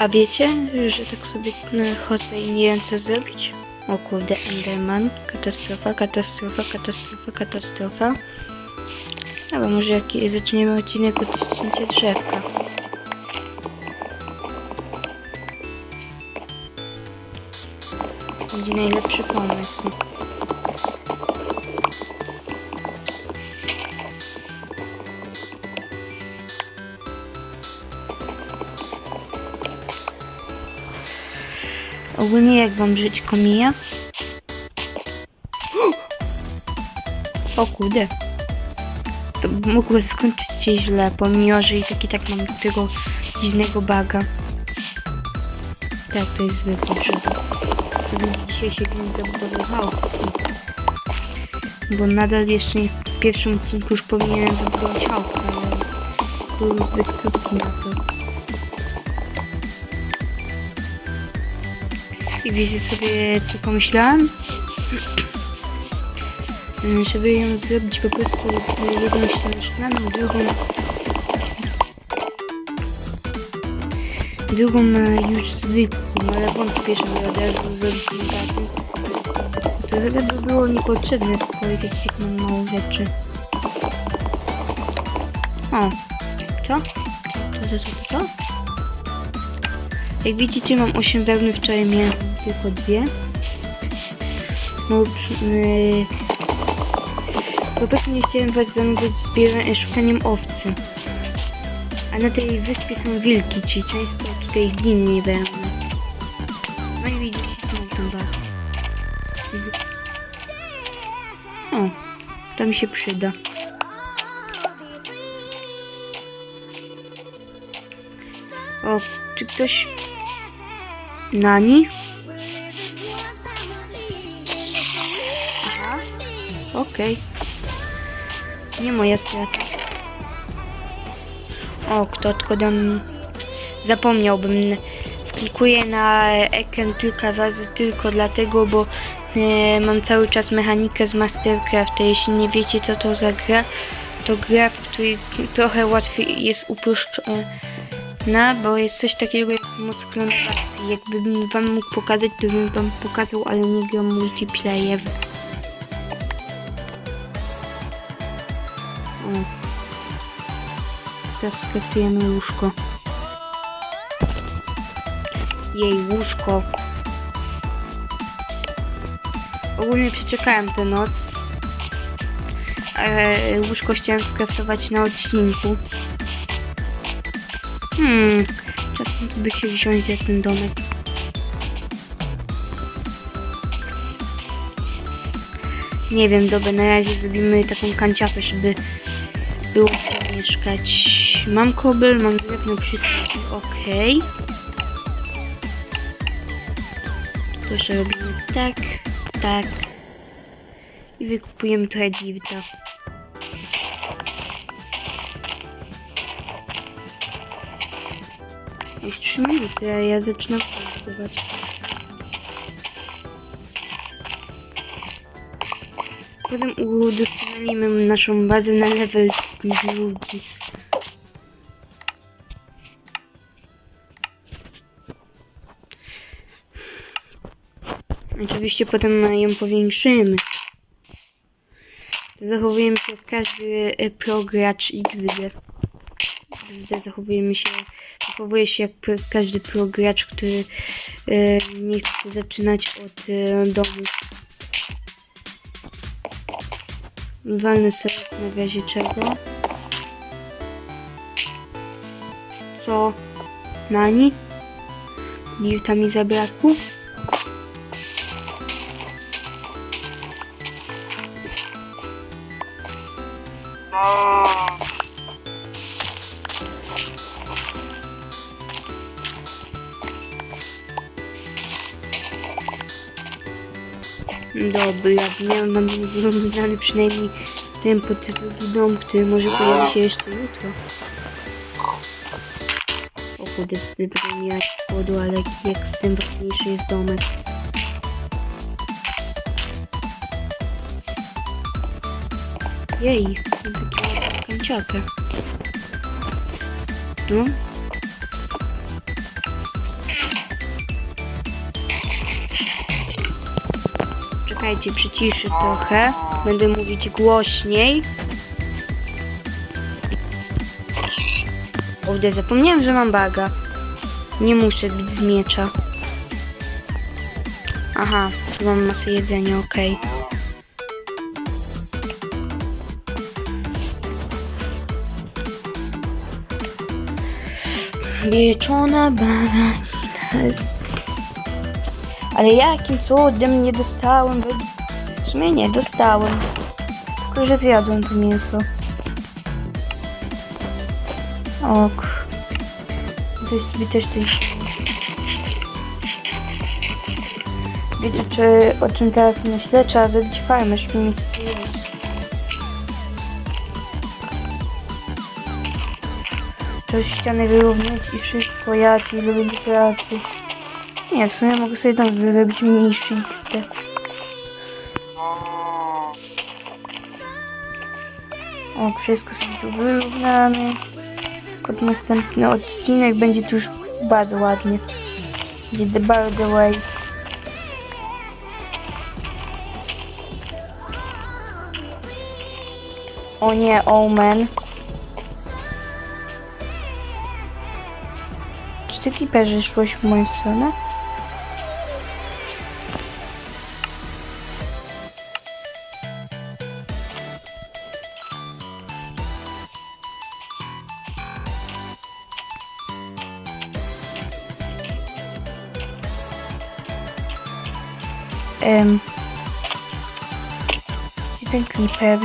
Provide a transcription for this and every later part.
A wiecie, że tak sobie e, chodzę i nie wiem co zrobić? O kurde, Enderman. Katastrofa, katastrofa, katastrofa, katastrofa. Dobra, może jaki, zaczniemy odcinek od cięcia drzewka. Będzie najlepszy pomysł. Ogólnie jak wam żyćko mija? O kurde. To mogło skończyć się źle, pomimo, że i tak i tak mam tego dziwnego baga. Tak, to jest zwykły. Żeby dzisiaj się nie zabudowywało. Bo nadal jeszcze nie w pierwszym odcinku już powinienem wybudować chałkę, ale był zbyt krótki na to. I wiecie sobie co pomyślałem? Mm, Żeby ją zrobić po prostu z jedną ścianą szklaną, drugą drugą e, już zwykłą, ale wątpię, żeby od razu zrobić mutację. To chyba by było niepotrzebne, skoro tak jak mam mało rzeczy. O, co? Co, co, co, co? Jak widzicie mam 8 wełny, wczoraj miałem tylko dwie. No, yy, po prostu nie chciałem was zanudzać szukaniem owcy. A na tej wyspie są wilki, czyli często tutaj ginie wełny. No i widzicie, są tam bardzo. O, to mi się przyda. O, czy ktoś... Nani? Aha. Okej. Nie moja strata. O, kto tylko dam... Zapomniałbym. Wklikuję na ekran kilka razy tylko dlatego, bo e, mam cały czas mechanikę z Mastercrafta. Jeśli nie wiecie co to za gra, to gra, w której trochę łatwiej jest uproszczona, bo jest coś takiego jak moc klonowacji. Jakbym wam mógł pokazać, to bym wam pokazał, ale nie gram multiplayer. O. Teraz skraftujemy łóżko. Jej, łóżko. Ogólnie przeczekałem tę noc. Ale łóżko chciałem skraftować na odcinku. Hmm, czasem by się wziąć za ten domek. Nie wiem, dobra, na razie zrobimy taką kanciapę, żeby było gdzie mieszkać. Mam kobel, mam drewno przystawki, okej. To jeszcze robimy tak, tak. I wykupujemy trochę dziwda. Już 3 minuty, a ja zaczynam kupować. Potem udoskonalimy naszą bazę na level drugi. Oczywiście potem ją powiększymy. Zachowujemy się jak każdy e, progracz XD. XD zachowujemy się, zachowuje się jak każdy progracz, który e, nie chce zaczynać od e, domu. Walny sobie na razie czego. Co? Nani? Dirta mi zabrakło? Dobra, miałem mam wyglądany przynajmniej ten drugi dom, który może pojawi się jeszcze jutro. O kurde, wybrał mi jak spodu, ale jak z tym ważniejszy jest domek. Jej, mam takie ładne kanciapy. No. Czekajcie, przyciszę trochę. Będę mówić głośniej. Kurde, zapomniałem, że mam baga. Nie muszę bić z miecza. Aha, mam masę jedzenia, okej. Wieczona bananina jest... Ale jakim cudem nie dostałem? W sumie nie dostałem. Tylko, że zjadłem to mięso. Ok. To sobie też coś... Wiecie, czy, o czym teraz myślę? Trzeba zrobić farmę, żeby mieć co jeść. Trzeba ścianę wyrównać i szybko jać i lubię pracy. Nie, w sumie mogę sobie tam zrobić mniejszy XP. O, wszystko sobie tu wyrównamy. Pod następny odcinek będzie tu już bardzo ładnie. Będzie the by the way. O nie, Omen. Czy ty kiperze szłeś w moją stronę? Em. Gdzie ten kliper?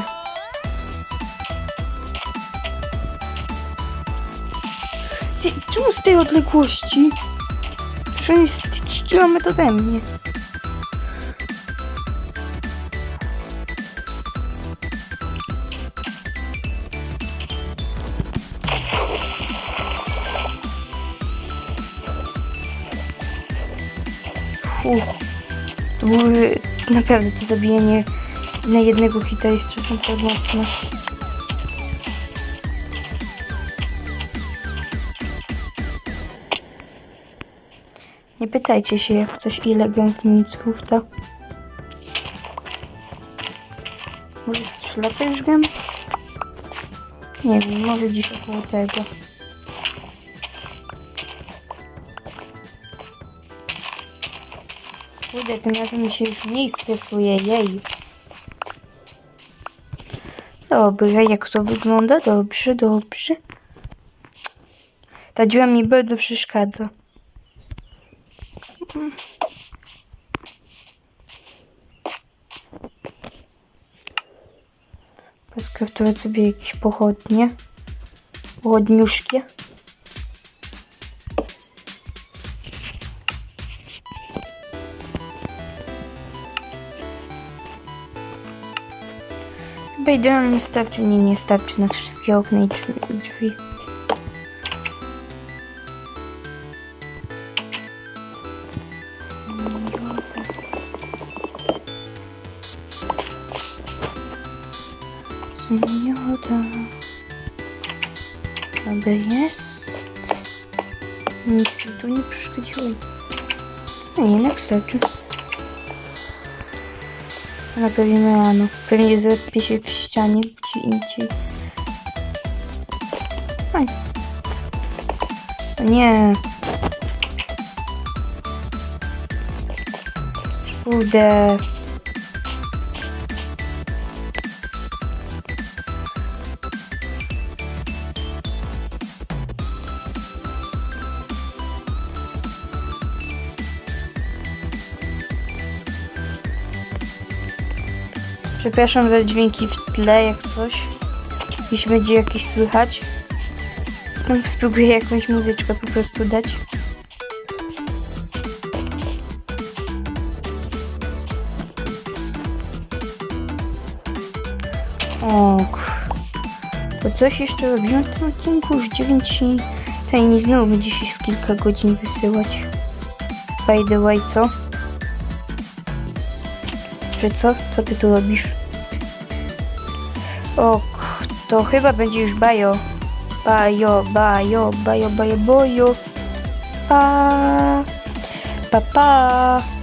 Czemu z tej odległości? Że jest 30 km ode mnie. Fu. Były naprawdę to zabijanie na jednego hita jest czasem tak mocne. Nie pytajcie się jak coś ile gram w Minecrafta. Może z 3 lata już gram? Nie wiem, może dziś około tego. Kurde, tym razem się już mniej stresuje, jej. Dobra, jak to wygląda? Dobrze, dobrze. Ta dziura mi bardzo przeszkadza. Poskraftować sobie jakieś pochodnie. Pochodniuszkie. Chyba idealnie starczy, nie, nie starczy na wszystkie okna i drzwi. Zamiota. Dobra, jest. Nic mi tu nie przeszkodziło. No jednak starczy. Naprawimy rano. Pewnie zrespie się w ścianie gdzie indziej. Oj. Nie. Kurde. Przepraszam za dźwięki w tle, jak coś. Jeśli będzie jakieś słychać. No, spróbuję jakąś muzyczkę po prostu dać. Ok. To coś jeszcze robimy w tym odcinku? Już 9 i tajni znowu będzie się z kilka godzin wysyłać. By the way, co? Że co? Co ty tu robisz? Ok, to chyba będzie już bajo. Bajo, bajo, bajo, bajo, bojo. Pa, pa, pa.